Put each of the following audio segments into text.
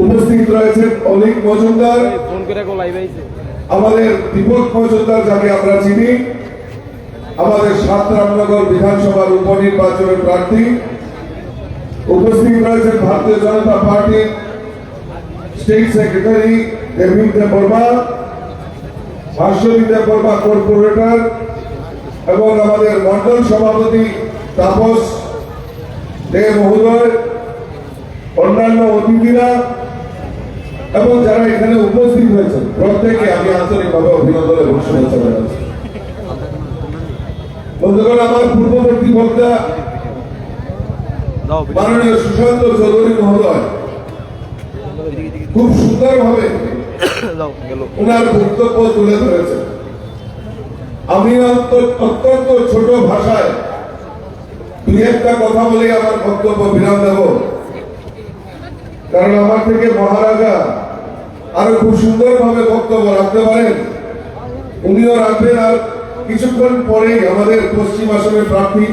উপস্থিত রয়েছেন অলিক মজুমদার। আমাদের দীপক মজুমদার যাকে আমরা চিনি আমাদের সাত রামনগর বিধানসভার উপনির্বাচনের প্রার্থী। উপস্থিত রয়েছেন ভারতীয় জনতা পার্টির state secretary Debin Deb Barma Bhaswati Deb Barma corporator এবং আমাদের মন্ডল সভাপতি তাপস দে মহোদয়। অন্যান্য অতিথিরা এবং যারা এখানে উপস্থিত হয়েছেন, প্রত্যেকে আমি আন্তরিকভাবে অভিনন্দন এবং শুভেচ্ছা জানাচ্ছি। বন্ধুগণ, আমার পূর্ববর্তী বক্তা মাননীয় সুশান্ত চৌধুরী মহোদয় খুব সুন্দরভাবে দাও গেল ওনার বক্তব্য তুলে ধরেছেন। আমি অত্যন্ত ছোট ভাষায় দুই একটা কথা বলে আমার বক্তব্য বিরাম দেব। কারণ আমার থেকে মহারাজা আরও খুব সুন্দরভাবে বক্তব্য রাখতে পারেন। উনিও রাখবেন আর কিছুক্ষণ পরেই আমাদের পশ্চিম আসনের প্রার্থী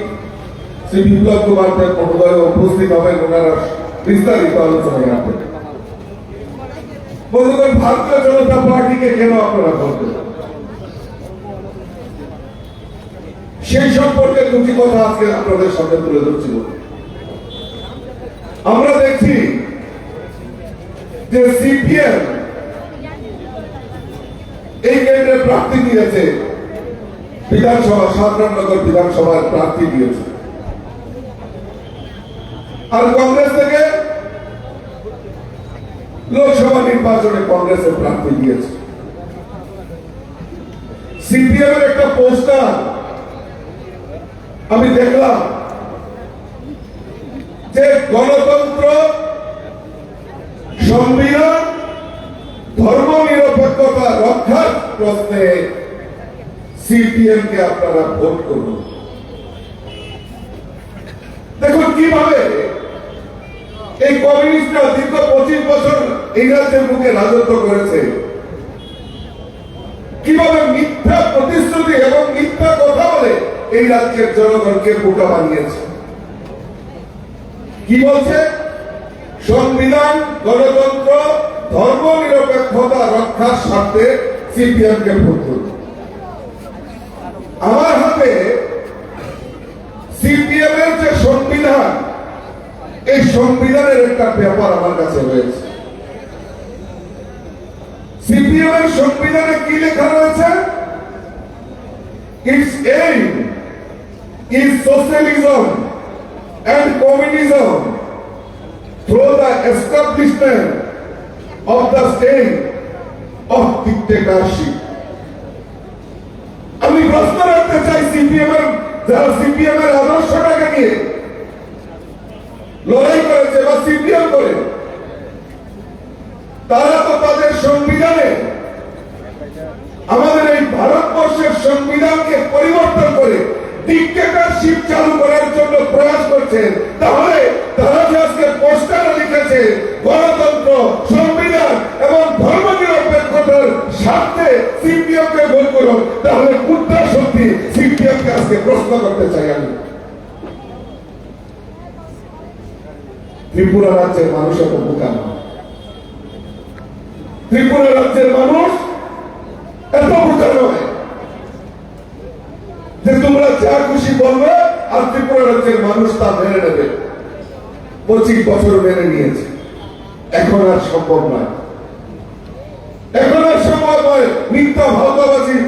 শ্রী বিপ্লব কুমার দেব মহোদয় উপস্থিত হবেন, ওনারা বিস্তারিত আলোচনায় রাখবেন বন্ধুগণ ভারতীয় জনতা পার্টিকে কেন আপনারা করবেন সেই সম্পর্কে দুটি কথা আজকে আপনাদের সামনে তুলে ধরছিল আমরা দেখছি যে সিপিএম এই কেন্দ্রে প্রার্থী দিয়েছে, বিধানসভা সাতরামনগর বিধানসভার প্রার্থী দিয়েছে। আর কংগ্রেস থেকে লোকসভা নির্বাচনে কংগ্রেসের প্রার্থী দিয়েছে। সিপিএম এর একটা পোস্টার আমি দেখলাম যে গণতন্ত্র সংবিধান ধর্ম নিরপেক্ষতা রক্ষার প্রশ্নে সিপিএম কে আপনারা ভোট করুন। দেখুন কীভাবে এই কমিউনিস্টরা দীর্ঘ পঁচিশ বছর এই রাজ্যের বুকে রাজত্ব করেছে। কীভাবে মিথ্যা প্রতিশ্রুতি এবং মিথ্যা কথা বলে এই রাজ্যের জনগণকে বোকা বানিয়েছে। কি বলছে? সংবিধান, গণতন্ত্র, ধর্ম নিরপেক্ষতা রক্ষার স্বার্থে সিপিএম কে ভোট আমার হাতে সিপিএম এর যে সংবিধান, এই সংবিধানের একটা ব্যাপার আমার কাছে রয়েছে। সিপিএম এর সংবিধানে কি লেখা রয়েছে? Its aim is socialism and communism. Through the establishment of the state of dictatorship. আমি প্রশ্ন রাখতে চাই সিপিএম এর, যারা সিপিএম এর আদর্শটাকে নিয়ে লড়াই করেছে বা সিপিএম করে, তারা তো তাদের সংবিধানে আমাদের এই ভারতবর্ষের সংবিধানকে পরিবর্তন করে ডিক্টেটরশিপ চালু করার জন্য প্রয়াস করছেন। তাহলে তারা যে আজকে পোস্টারে লিখেছে, গণতন্ত্র, সংবিধান এবং ধর্ম নিরপেক্ষতার স্বার্থে সিপিএম ভোট করুন, তাহলে কোনটা সত্যি সিপিএম আজকে প্রশ্ন করতে চাই আমি। ত্রিপুরা রাজ্যের মানুষ এত ত্রিপুরা রাজ্যের মানুষ এত বোকা নয় যে তোমরা যা খুশি বলবে আর ত্রিপুরা রাজ্যের মানুষ তা মেনে নেবে। পঁচিশ বছর মেনে নিয়েছে। এখন আর সম্ভব নয়। এখন আর সম্ভব নয় মিথ্যা ভাওতাবাজি।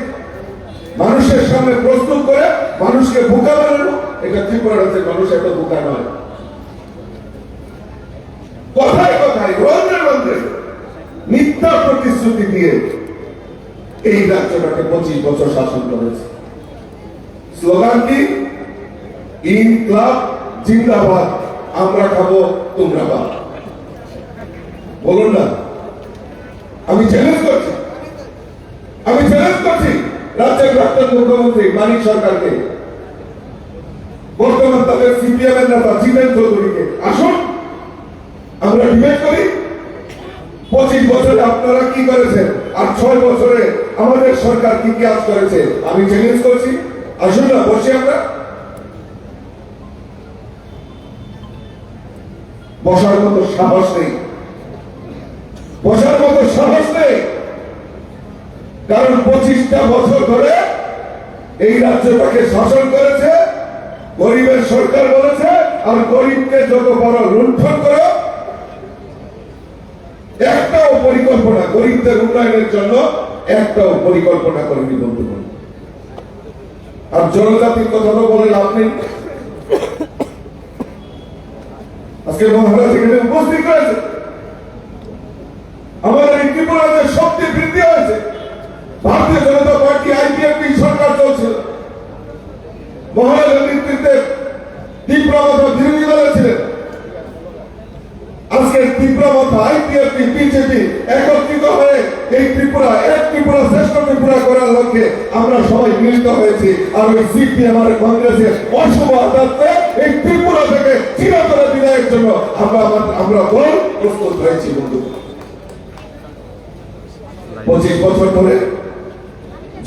মানুষের সামনে প্রস্তুত করে মানুষকে বোকা বানানো। এটা ত্রিপুরা রাজ্যের মানুষ এত বোকা নয়। কথায় কথায়, রন্ধ্রে রন্ধ্রে মিথ্যা প্রতিশ্রুতি দিয়ে এই রাজ্যটাকে পঁচিশ বছর শাসন করেছে। স্লোগান কি ইনকলাব জিন্দাবাদ, আমরা খাব, তোমরা বাদ বলুন না, আমি চ্যালেঞ্জ করছি। আমি চ্যালেঞ্জ করছি রাজ্যের প্রাক্তন মুখ্যমন্ত্রী মানিক সরকারকে। বর্তমান তাদের সিপিএম এর নেতা জিতেন চৌধুরীকে। আসুন, আমরা ডিবেট করি। পঁচিশ বছরে আপনারা কি করেছেন? আর ছয় বছরে আমাদের সরকার কি কাজ করেছে? আমি চ্যালেঞ্জ করছি। আসুন না, বসে আমরা। বসার মতো সাহস নেই। বসার মতো সাহস নেই। কারণ পঁচিশটা বছর ধরে এই রাজ্যটাকে শাসন করেছে, গরিবের সরকার বলেছে, আর গরিবকে যত বড় লুণ্ঠন করো, একটাও পরিকল্পনা, গরিবদের উন্নয়নের জন্য একটাও পরিকল্পনা করেনি আর জনজাতির কথা তো বলে লাভ নেই। আজকে মহারাজ এখানে উপস্থিত রয়েছে। আমাদের ত্রিপুরাতে শক্তি বৃদ্ধি হয়েছে। ভারতীয় জনতা পার্টি আইপিএফপি সরকার চলছিল। মহারাজের নেতৃত্বে তীব্রমতা বিরোধী দলে ছিলেন। আজকে তীব্রমতা আইপিএফপি বিজেপি একত্রিত হয়ে এই ত্রিপুরা, এক ত্রিপুরা ত্রিপুরা করার লক্ষ্যে আমরা সবাই মিলিত হয়েছি। আর ওই সিপিএম আর কংগ্রেসের অশুভ আদালতে এই ত্রিপুরা থেকে চিরতরে বিদায়ের জন্য আমরা আমরা দল প্রস্তুত হয়েছি, বন্ধু। পঁচিশ বছর ধরে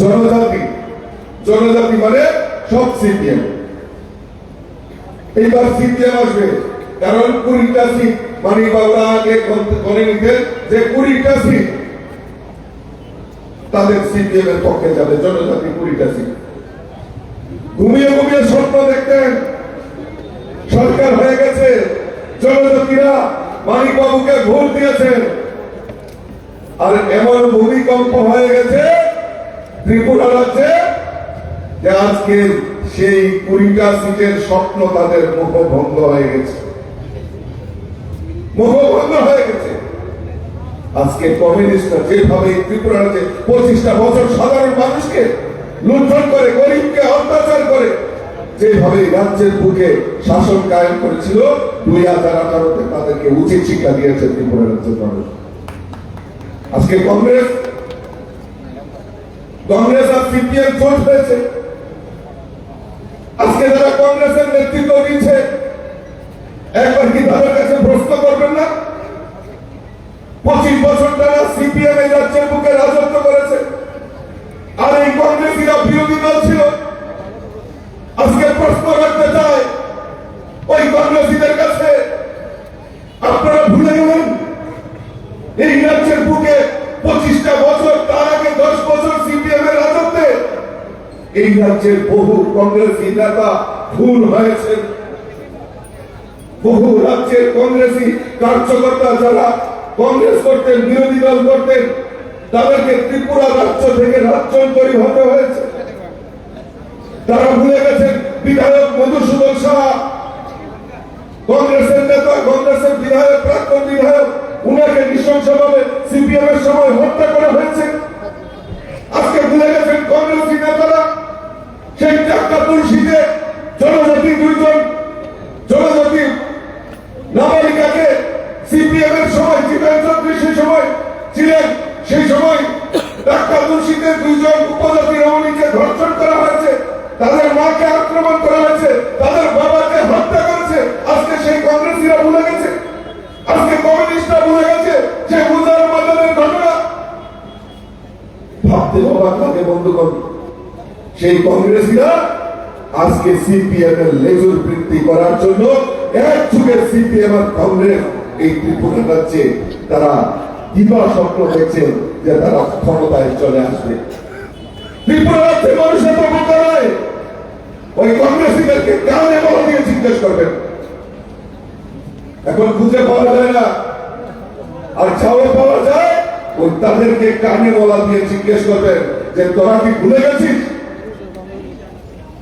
জনজাতি জনজাতি মানে সব সিপিএম। এইবার সিপিএম আসবে। কারণ কুড়িটা সিট মানি বাবুরা আগে করে নিতেন যে কুড়িটা সিট তাদের সিপিএম এর পক্ষে যাবে, জনজাতি কুড়িটা সিট। ঘুমিয়ে ঘুমিয়ে স্বপ্ন দেখতেন। সরকার হয়ে গেছে, জনজাতিরা মানিক বাবুকে ভোট দিয়েছেন। আর এমন ভূমিকম্প হয়ে গেছে ত্রিপুরা রাজ্যে যে আজকে সেই কুড়িটা সিটের স্বপ্ন তাদের মুখভঙ্গ হয়ে গেছে। মুখভঙ্গ হয়ে গেছে। আজকে কমিউনিস্টরা যেভাবে এই ত্রিপুরা রাজ্যে পঁচিশটা বছর সাধারণ মানুষকে লুণ্ঠন করে, গরিবকে অত্যাচার করে, যেভাবে রাজ্যের বুকে শাসন কায়েম করেছিল, দুই হাজার আঠারোতে তাদেরকে উচিত শিক্ষা দিয়েছে ত্রিপুরা রাজ্যের মানুষ আজকে কংগ্রেস কংগ্রেস আর সিপিএম জোট হয়েছে আজকে যারা কংগ্রেসের নেতৃত্ব দিচ্ছে, একবার কি তাদের কাছে প্রশ্ন করবেন না? পঁচিশ বছর তারা সিপিএম এই রাজ্যের বুকে রাজত্ব করেছে। আর এই কংগ্রেসীরা বিরোধী দল ছিল। আজকে প্রশ্ন রাখতে চায় ওই কংগ্রেসীদের কাছে আপনারা ভুলে গেলেন, এই রাজ্যের বুকে পঁচিশটা বছর, তার আগে দশ বছর সিপিএম এর রাজত্বে এই রাজ্যের বহু কংগ্রেসী নেতা খুন হয়েছে বহু রাজ্যের কংগ্রেসী কার্যকর্তা যারা কংগ্রেস করতেন, বিরোধী দল করতেন, তাদেরকে ত্রিপুরা রাজ্য থেকে রাজ্যান্তরী হতে হয়েছে। তারা ভুলে গেছেন, বিধায়ক মধুসূদন সাহা, কংগ্রেসের নেতা, কংগ্রেসের বিধায়ক, প্রাক্তন বিধায়ক, উনাকে নৃশংসভাবে সিপিএম এর সময় হত্যা করা হয়েছে। আজকে ভুলে গেছেন কংগ্রেসী নেতারা, সেই চারটা তুলসীতে জনজাতি দুইজন, জনজাতি নাবালিকাকে সিপিএম এর সময় জীবন চৌধুরী সময় ছিলেন, সেই সময় ডাক্তার তুলসীতে দুইজন উপজাতি রমণীকে ধর্ষণ করা হয়েছে, তাদের মাকে আক্রমণ করা হয়েছে, তাদের বাবাকে হত্যা করেছে, আজকে সেই কংগ্রেসীরা ভুলে গেছে। আজকে কমিউনিস্টরা ভুলে গেছে যে উদার মাদানের ঘটনা। ভাবতে অবাক লাগে বন্ধুগণ, সেই কংগ্রেসীরা আজকে সিপিএম এর লেজুর বৃদ্ধি করার জন্য এক যুগের সিপিএম আর কংগ্রেস এই ত্রিপুরা রাজ্যে তারা দিবা স্বপ্ন দেখছেন যে তারা ক্ষমতায় চলে আসবে। বলা যায় ওই তাদেরকে জিজ্ঞেস যে, তোরা কি ভুলে গেছিস?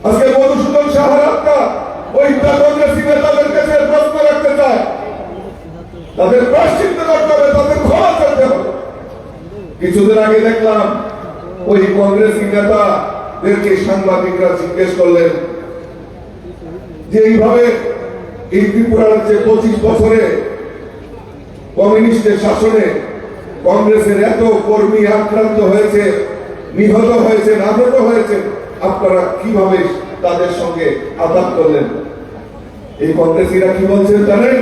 আজকে মধুসূদন সাহারাতটা ওই কংগ্রেসী নেতাদের কাছে প্রশ্ন রাখতে চায়। তাদের প্রাশ্চিত্য করতে হবে, তাদের ক্ষমা করতে হবে। কিছুদিন আগে দেখলাম, ওই কংগ্রেস নেতাদেরকে সাংবাদিকরা জিজ্ঞেস করলেন যে এইভাবে এই ত্রিপুরা রাজ্যে পঁচিশ বছরে কমিউনিস্টের শাসনে কংগ্রেসের এত কর্মী আক্রান্ত হয়েছে, নিহত হয়েছে আহত হয়েছে, আপনারা কীভাবে তাদের সঙ্গে আঘাত করলেন? এই কংগ্রেসীরা কি বলছেন জানেন?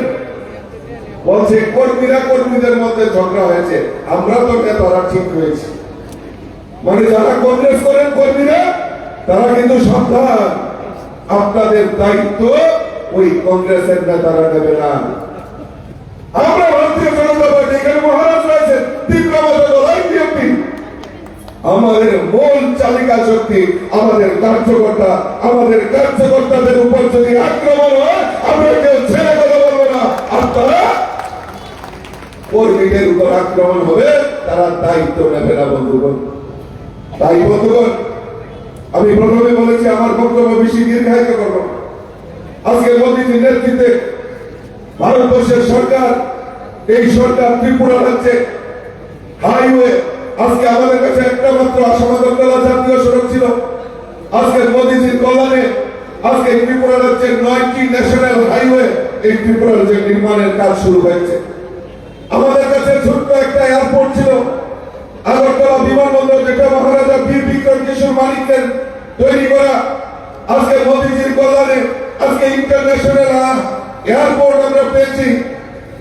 বলছে, কর্মীরা কর্মীদের মধ্যে ঝগড়া হয়েছে আমরা তো নেতারা ঠিক হয়েছি মানে যারা কংগ্রেস করেন কর্মীরা, তারা কিন্তু সাবধান। আপনাদের দায়িত্ব ওই কংগ্রেসের নেতারা নেবে না। আমরা ভারতীয় জনতা পার্টি, এখানে মহারাজ রয়েছে আমাদের মূল চালিকা শক্তি, আমাদের কার্যকর্তা, আমাদের কার্যকর্তাদের উপর যদি আক্রমণ হয়, আমরা কেউ ছেড়ে কথা বলব না। আপনারা কর্মীদের উপর আক্রমণ হবে, তারা দায়িত্ব নেবে না, বন্ধুগণ। তাই, বন্ধুগণ, আমি প্রথমে বলেছি, আমার বক্তব্য বেশি দীর্ঘায়িত করব। আজকে মোদীজির নেতৃত্বে ভারতবর্ষের সরকার, এই সরকার ত্রিপুরা রাজ্যে হাইওয়ে, আজকে আমাদের কাছে একটা মাত্র আসামাদকলা জাতীয় সড়ক ছিল। আজকে মোদীজির কল্যাণে আজকে ত্রিপুরা রাজ্যের নয়টি ন্যাশনাল হাইওয়ে এই ত্রিপুরা রাজ্যের নির্মাণের কাজ শুরু হয়েছে। আগরতলা বিমানবন্দর যেটা মহারাজা বীর বিক্রম কিশোর মালিকের তৈরি করা। আজকে মোদীজির কল্যাণে আজকে ইন্টারন্যাশনাল এয়ারপোর্ট আমরা পেয়েছি।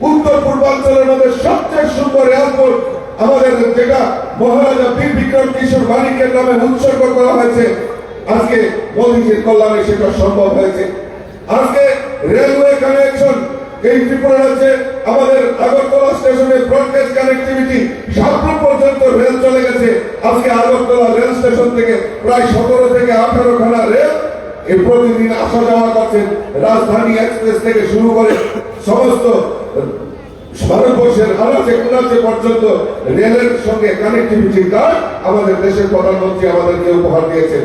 উত্তর পূর্বাঞ্চলের মধ্যে সবচেয়ে সুন্দর এয়ারপোর্ট আমাদের যেটা মহারাজা বীর বিক্রম কিশোর মালিকের নামে উৎসর্গ করা হয়েছে। আজকে মোদীজির কল্যাণে সেটা সম্ভব হয়েছে। আজকে রেলওয়ে কানেকশন এই ত্রিপুরা রাজ্যে আমাদের আগরতলা স্টেশনে ব্রডগেজ কানেক্টিভিটি সাতপুর পর্যন্ত রেল চলে গেছে। আজকে আগরতলা রেল স্টেশন থেকে প্রায় সতেরো থেকে আঠারো খানা রেল এই প্রতিদিন আসা যাওয়া করছেন। রাজধানী এক্সপ্রেস থেকে শুরু করে সমস্ত ভারতবর্ষের আনাচে কোনাচে পর্যন্ত রেলের সঙ্গে কানেক্টিভিটির কাজ আমাদের দেশের প্রধানমন্ত্রী আমাদেরকে উপহার দিয়েছেন।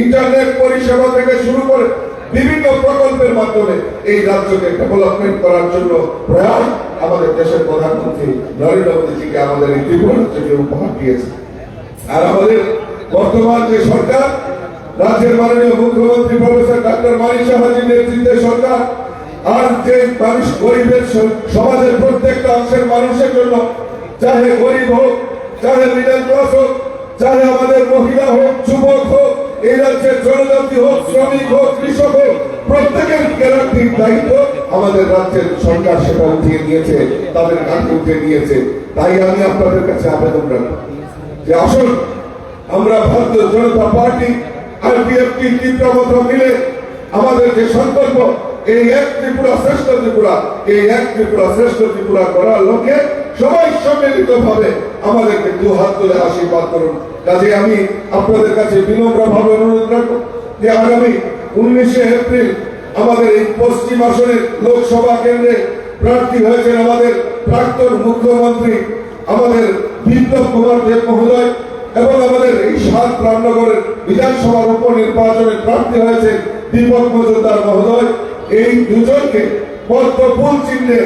ইন্টারনেট পরিষেবা থেকে শুরু করে বিভিন্ন প্রকল্পের মাধ্যমে এই রাজ্যকে ডেভেলপমেন্ট করার জন্য প্রয়াস আমাদের দেশের প্রধানমন্ত্রী নরেন্দ্র মোদীজিকে আমাদের এই ত্রিপুরা রাজ্যকে উপহার দিয়েছে আর আমাদের বর্তমান যে সরকার, রাজ্যের মাননীয় মুখ্যমন্ত্রী প্রফেসর ডাক্তার মানিক সাহাজির নেতৃত্বে সরকার আর যে মানুষ গরিবের সমাজের প্রত্যেকটা অংশের মানুষের জন্য চাহে গরিব হোক, চাহে মিডল ক্লাস হোক, চাহে আমাদের মহিলা হোক, যুবক হোক এই রাজ্যের জনজাতি হোক, শ্রমিক হোক, কৃষক হোক, প্রত্যেকের গ্যারান্টির দায়িত্ব আমাদের রাজ্যের সরকার সেটা উঠিয়ে দিয়েছে তাদের কাছে উঠিয়ে দিয়েছে তাই আমি আপনাদের কাছে আবেদন রাখব যে আসুন, আমরা ভারতীয় জনতা পার্টি আর আইপিএফটি তীব্রমতা মিলে আমাদের যে সংকল্প, এই এক ত্রিপুরা শ্রেষ্ঠ ত্রিপুরা, এই এক ত্রিপুরা শ্রেষ্ঠ ত্রিপুরা করার লক্ষ্যে সবাই সম্মিলিত ভাবে আমাদেরকে দু হাত তুলে আশীর্বাদ করুন। কাজে আমি আপনাদের কাছে বিনম্র ভাবে অনুরোধ রাখব যে আগামী উনিশে এপ্রিল আমাদের এই পশ্চিম আসনের লোকসভা কেন্দ্রে প্রার্থী হয়েছেন আমাদের প্রাক্তন মুখ্যমন্ত্রী, আমাদের বিপ্লব কুমার দেব মহোদয় এবং আমাদের এই সাত রামনগরের বিধানসভার উপনির্বাচনে প্রার্থী হয়েছে দীপক মজুমদার মহোদয়। এই দুজনকে পদ্ম ফুল চিহ্নে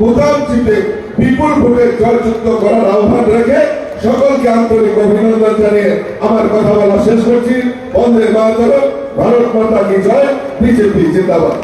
বুতাম চিপে বিপুল ভোটে জয়যুক্ত করার আহ্বান রেখে সকলকে আন্তরিক অভিনন্দন জানিয়ে আমার কথা বলা শেষ করছি। বন্দে মাতরম, ভারত মাতা কি জয়, বিজেপি জিন্দাবাদ।